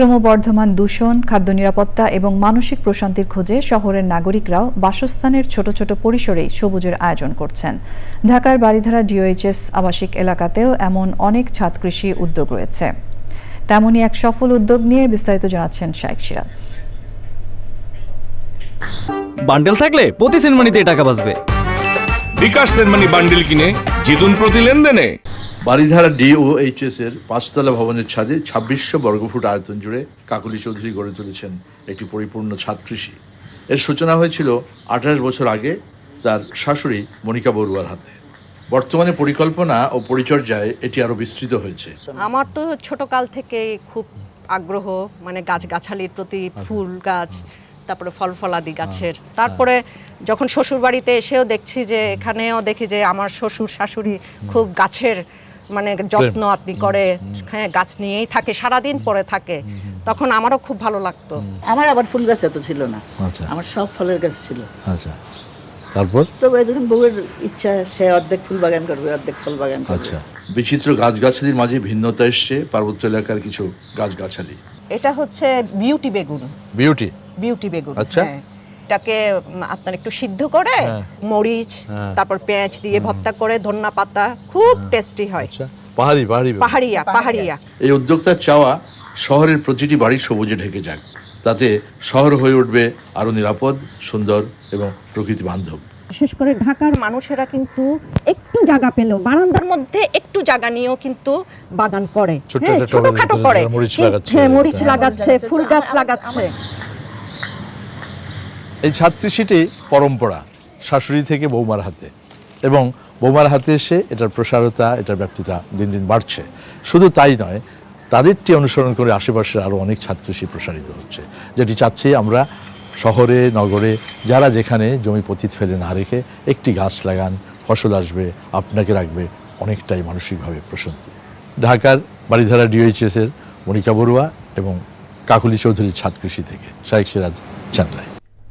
ক্রমবর্ধমান দূষণ খাদ্য নিরাপত্তা এবং মানসিক প্রশান্তির খোঁজে শহরের নাগরিকরাও বাসস্থানের ছোট ছোট পরিসরেই সবুজের আয়োজন করছেন। ঢাকার বাড়িধারা ডিওএইচএস আবাসিক এলাকাতেও এমন অনেক ছাদ কৃষি উদ্যোগ রয়েছে। তেমনই এক সফল উদ্যোগ নিয়ে বিস্তারিত জানাচ্ছেন শাইক সিরাজ। বান্ডেল থাকলে প্রতি সেনমানিতে টাকা বাঁচবে। বিকাশ সেনমানি বান্ডিল কিনে জিতুন প্রতি লেনদেনে। বারিধারা ডিওএইচএস এর পাঁচতলা ভবনের ছাদে ছাব্বিশশো বর্গফুট আয়তন জুড়ে কাকলি চৌধুরী গড়ে তুলেছেন একটি পরিপূর্ণ ছাদ কৃষি। এর সূচনা হয়েছিল আঠাশ বছর আগে তার শাশুড়ি মনিকা বড়ুয়ার হাতে। বর্তমানে পরিকল্পনা ও পরিচর্যায় এটি আরও বিস্তৃত হয়েছে। আমার তো ছোটকাল থেকে খুব আগ্রহ মানে গাছগাছালির প্রতি ফুল গাছ তারপরে ফল ফলাদি গাছের। তারপরে যখন শ্বশুর বাড়িতে এসেও দেখছি যে এখানেও দেখি যে আমার শ্বশুর শাশুড়ি খুব গাছের মানে যত্ন আপনি করে হ্যাঁ গাছ নিয়েই থাকে সারাদিন পরে থাকে। তখন আমারও খুব ভালো লাগতো। আমার আবার ফুল গাছ এত ছিল না। আচ্ছা। আমার সব ফলের গাছ ছিল। আচ্ছা। তারপর? তবে দেখুন বউয়ের ইচ্ছা সে অর্ধেক ফুল বাগান করবে অর্ধেক ফল বাগান করবে। আচ্ছা। বিচিত্র গাছগাছালির মাঝে ভিন্নতা এসছে পার্বত্য এলাকার কিছু গাছগাছালি। এটা হচ্ছে বিউটি বেগুন। বিউটি? বিউটি বেগুন আচ্ছা। হ্যাঁ। আপনার একটু সিদ্ধ করে হ্যাঁ। মরিচ হ্যাঁ। তারপর পেঁয়াজ দিয়ে ভর্তা করে ধন্না পাতা খুব টেস্টি হয় আচ্ছা পাহাড়ি পাহাড়ি পাহাড়িয়া পাহাড়িয়া এই উদ্যোক্তার চাওয়া শহরের প্রতিটি বাড়ি সবুজে ঢেকে যাক তাতে শহর হয়ে উঠবে আরও নিরাপদ সুন্দর এবং প্রকৃতি বান্ধব বিশেষ করে ঢাকার মানুষেরা কিন্তু একটু জায়গা পেল বারান্দার মধ্যে একটু জায়গা নিয়েও কিন্তু বাগান করে হ্যাঁ, ছোটখাটো করে মরিচ লাগাচ্ছে। হ্যাঁ, মরিচ হ্যাঁ। লাগাচ্ছে ফুল গাছ লাগাচ্ছে এই ছাদ কৃষিটি পরম্পরা শাশুড়ি থেকে বৌমার হাতে। এবং বৌমার হাতে এসে এটার প্রসারতা, এটার ব্যাপ্তিতা দিন দিন বাড়ছে। শুধু তাই নয়, তাদেরটি অনুসরণ করে আশেপাশের আরও অনেক ছাদ কৃষি প্রসারিত হচ্ছে। যেটি চাচ্ছি আমরা শহরে, নগরে, যারা যেখানে জমি পতিত ফেলে না রেখে একটি গাছ লাগান, ফসল আসবে, আপনাকে রাখবে অনেকটাই মানসিকভাবে প্রশান্তি। ঢাকার বাড়িধারা ডিওএইচএস এর মনিকা বড়ুয়া এবং কাকুলি চৌধুরীর ছাদ কৃষি থেকে শাহেক সিরাজ চান্দ্রায়।